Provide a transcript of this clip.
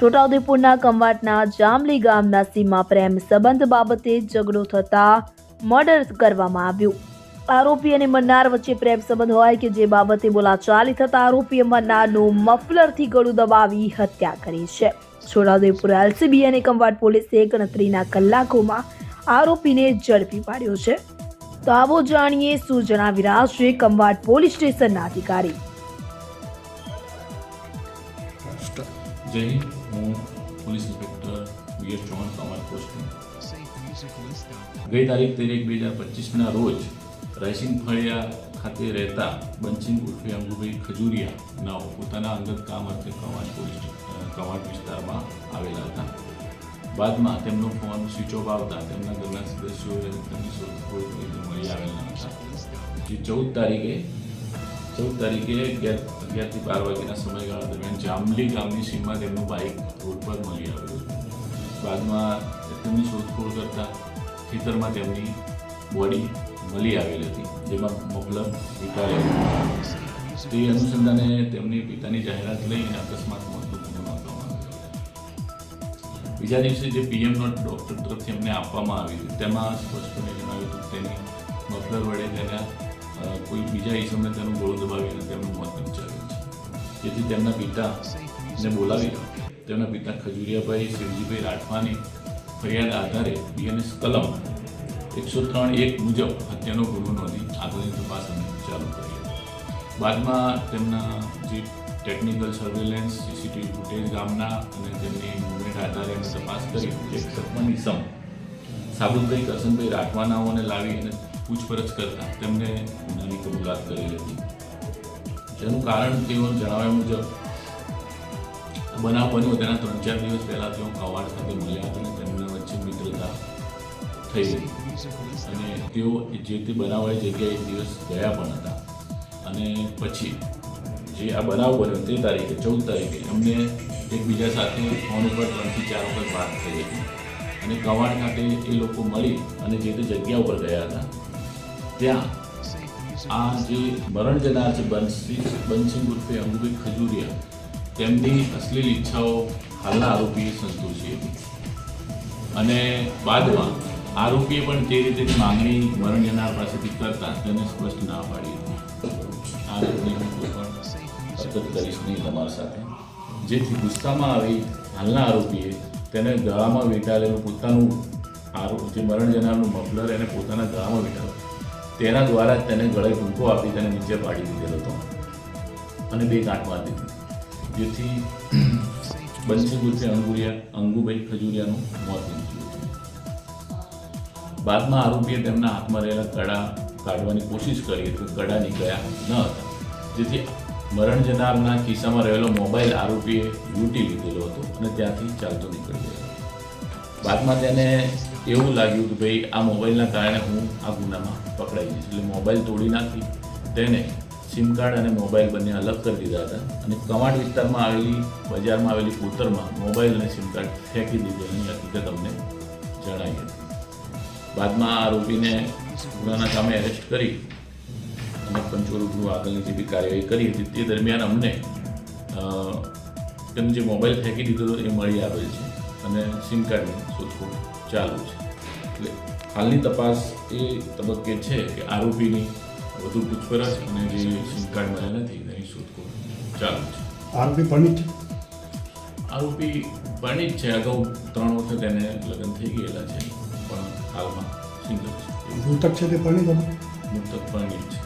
છોટાઉદેપુરના કંવાટના જામલી ગામના સીમા પ્રેમ સંબંધ બાબતે ઝઘડો થતા મર્ડર કરવામાં આવ્યું. આરોપી અને મન્નાર વચ્ચે પ્રેમ સંબંધ હોય કે જે બાબતે બોલાચાલી થતા આરોપીએ મન્નારનું મફલરથી ગળું દબાવી હત્યા કરી છે. છોટાઉદેપુર એલસીબી અને કંવાટ પોલીસે ગણતરીના કલાકોમાં આરોપીને ઝડપી પાડ્યો છે. તો આવો જાણીએ શું જણાવી રહ્યા છે કંવાટ પોલીસ સ્ટેશનના અધિકારી. જય હું police inspector B S Chauhan command posting ગઈ તારીખ તેર એક બે હજાર પચીસના રોજ રાયસિંગ ફળિયા ખાતે રહેતા બંચિંગ ઉર્ફે અંગુભાઈ ખજુરિયા નાઓ પોતાના અંગત કામ અર્થે કવાંટ પોલીસ કવાંટ વિસ્તારમાં આવેલા હતા. બાદમાં તેમનો ફોન સ્વિચ ઓફ આવતા તેમના ઘરના સદસ્યોએ તેમની શોધખોળ મળી આવેલા હતા. જે ચૌદ તારીખે ચૌદ તારીખે અગિયાર અગિયારથી બાર વાગ્યાના સમયગાળા દરમિયાન જાંબલી ગામની સીમમાં તેમનું બાઇક રોડ પર મળી આવ્યું બાદમાં તેમની શોધખોળ કરતા ખેતરમાં તેમની બોડી મળી આવેલી હતી, જેમાં મફલર વિટાળેલું તે અનુસંધાને તેમની પિતાની જાહેરાત લઈને અકસ્માત મોતનો બીજા દિવસે જે પીએમ નોટ ડૉક્ટર તરફથી એમને આપવામાં આવ્યું તેમાં સ્પષ્ટપણે જણાવ્યું હતું તેની મફલર વડે તેના કોઈ બીજા ઈસમને તેનું ગળું દબાવીને તેમનું મોત નિપજાવ્યું છે. જેથી તેમના પિતાને બોલાવી તેમના પિતા ખજુરિયાભાઈ, શિવજીભાઈ રાઠવાની ફરિયાદ આધારે બીએનએસ કલમ એકસો ત્રણ એક મુજબ હત્યાનો ગુનો નોંધી આગળની તપાસ અમે ચાલુ કરી બાદમાં તેમના જે ટેકનિકલ સર્વેલન્સ સીસીટીવી ફૂટેજ ગામના અને તેમની મુવમેન્ટ આધારે અમે તપાસ કરી. એક સપન ઇસમ સાબુદભાઈ કરશનભાઈ રાઠવાનાઓને લાવી અને પૂછપરછ કરતા. તેમને ગુનાની કબૂલાત કરી હતી. જેનું કારણ તેઓ જણાવ્યા મુજબ, બનાવ બન્યો. તેના ત્રણ ચાર દિવસ પહેલાં તેઓ કવાડ ખાતે મળ્યા હતા અને તેમના વચ્ચે મિત્રતા થઈ હતી. અને તેઓ જે તે બનાવવાળી જગ્યાએ એક દિવસ ગયા પણ હતા. અને પછી જે આ બનાવ બન્યો તે તારીખે, ચૌદ તારીખે અમને એકબીજા સાથે ફોન ઉપર ત્રણથી ચાર વખત વાત થઈ હતી. અને કવાડ ખાતે એ લોકો મળી અને જે તે જગ્યા ઉપર ગયા હતા. ત્યાં આ જે મરણ જનાર છે બંસી બંસિંગ ઉર્ફે અંગુભાઈ ખજુરિયા, તેમની અશ્લીલ ઈચ્છાઓ હાલના આરોપીએ સંતોષી હતી. અને બાદમાં આરોપીએ પણ તે રીતેની માંગણી મરણ જનાર પાસેથી કરતા તેને સ્પષ્ટ ના પાડી હતી. આ રીતની હું પણ સતત કરીશ નહીં તમારા સાથે. જેથી ગુસ્સામાં આવી હાલના આરોપીએ તેને ગળામાં વીંટાળેલું પોતાનું આરોપ જે મરણ જનારનું મફલર એને પોતાના ગળામાં વીંટાળ્યું તેના દ્વારા જ તેને ગળે ટૂંકો આપી તેને નીચે પાડી દીધેલો હતો. અને બે ગાંઠ મારી દીધી. જેથી બંસી ગુરસે અંગુરિયા અંગુભાઈ ખજુરિયાનું મોત નીપજ્યું હતું. બાદમાં આરોપીએ તેમના હાથમાં રહેલા કડા કાઢવાની કોશિશ કરી હતી કડા નીકળ્યા ન હતા. જેથી મરણ જનારના ખિસ્સામાં રહેલો મોબાઈલ આરોપીએ લૂંટી લીધેલો હતો અને ત્યાંથી ચાલતો નીકળી ગયો બાદમાં તેને એવું લાગ્યું કે ભાઈ, આ મોબાઈલના કારણે હું આ ગુનામાં પકડાઈ જઈશ એટલે મોબાઈલ તોડી નાખી, તેને સિમ કાર્ડ અને મોબાઈલ બંને અલગ કરી દીધા હતા. અને કમાડ વિસ્તારમાં આવેલી, બજારમાં આવેલી કોતરમાં મોબાઈલ અને સિમ કાર્ડ ફેંકી દીધેલી હકીકત અમને જણાવી હતી. બાદમાં આરોપીને ગુનાના કામે એરેસ્ટ કરી અને પંચોરૂપનું આગળની જે બી કાર્યવાહી કરી હતી, તે દરમિયાન અમને તેમ જે મોબાઈલ ફેંકી દીધો હતો, એ મળી આવેલ છે. અને સિમ કાર્ડની શોધખોળ ચાલુ છે. એટલે હાલની તપાસ એ તબક્કે છે કે આરોપીની વધુ પૂછપરછ અને જે સિમ કાર્ડ મળ્યા નથી તેની શોધખોળ ચાલુ છે. આરોપી પરણિત છે આરોપી પરણિત છે. અગાઉ ત્રણ વખત એને લગ્ન થઈ ગયેલા છે પણ હાલમાં સિંગલ છે. મૃતક છે તે પરણિત મૃતક પરણિત છે.